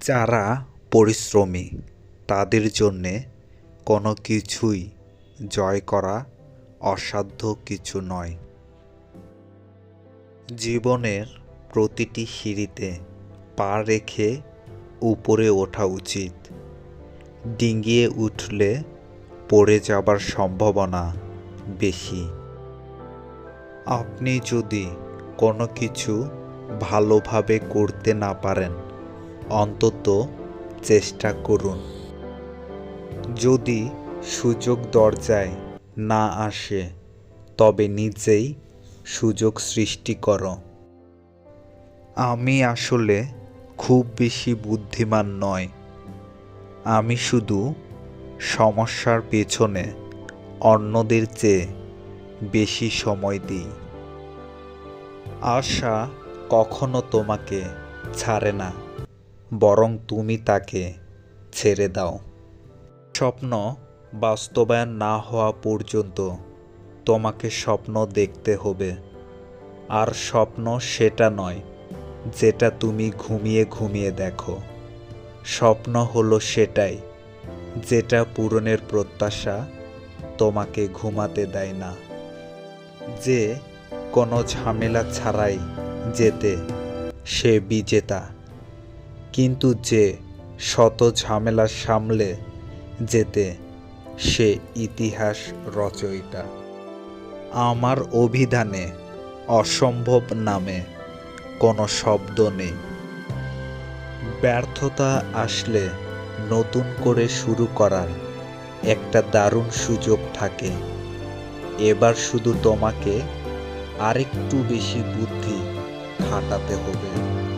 যারা পরিশ্রমী, তাদের জন্যে কোনো কিছুই জয় করা অসাধ্য কিছু নয়। জীবনের প্রতিটি সিঁড়িতে পা রেখে উপরে ওঠা উচিত। ডিঙ্গিয়ে উঠলে পড়ে যাবার সম্ভাবনা বেশি। আপনি যদি কোনো কিছু ভালোভাবে করতে না পারেন অন্তত চেষ্টা করুন। যদি সুযোগ দরজায় না আসে, তবে নিজেই সুযোগ সৃষ্টি করো। আমি আসলে খুব বেশি বুদ্ধিমান নয়। আমি শুধু সমস্যার পেছনে অন্যদের চেয়ে বেশি সময় দিই। আশা কখনো তোমাকে ছাড়ে না। বরং তুমি তাকে ছেড়ে দাও। স্বপ্ন বাস্তবায়ন না হওয়া পর্যন্ত তোমাকে স্বপ্ন দেখতে হবে। আর স্বপ্ন সেটা নয়, যেটা তুমি ঘুমিয়ে ঘুমিয়ে দেখো। স্বপ্ন হলো সেটাই, যেটা পূরণের প্রত্যাশা তোমাকে ঘুমাতে দেয় না। যে কোনো ঝামেলা ছাড়াই যেতে, সে বিজেতা। কিন্তু যে শত ঝামেলা সামলে যেতে সে ইতিহাস রচয়িতা। আমার অভিধানে অসম্ভব নামে কোনো শব্দ নেই। ব্যর্থতা আসলে নতুন করে শুরু করার একটা দারুণ সুযোগ থাকে। এবার শুধু তোমাকে আরেকটু বেশি বুদ্ধি খাটাতে হবে।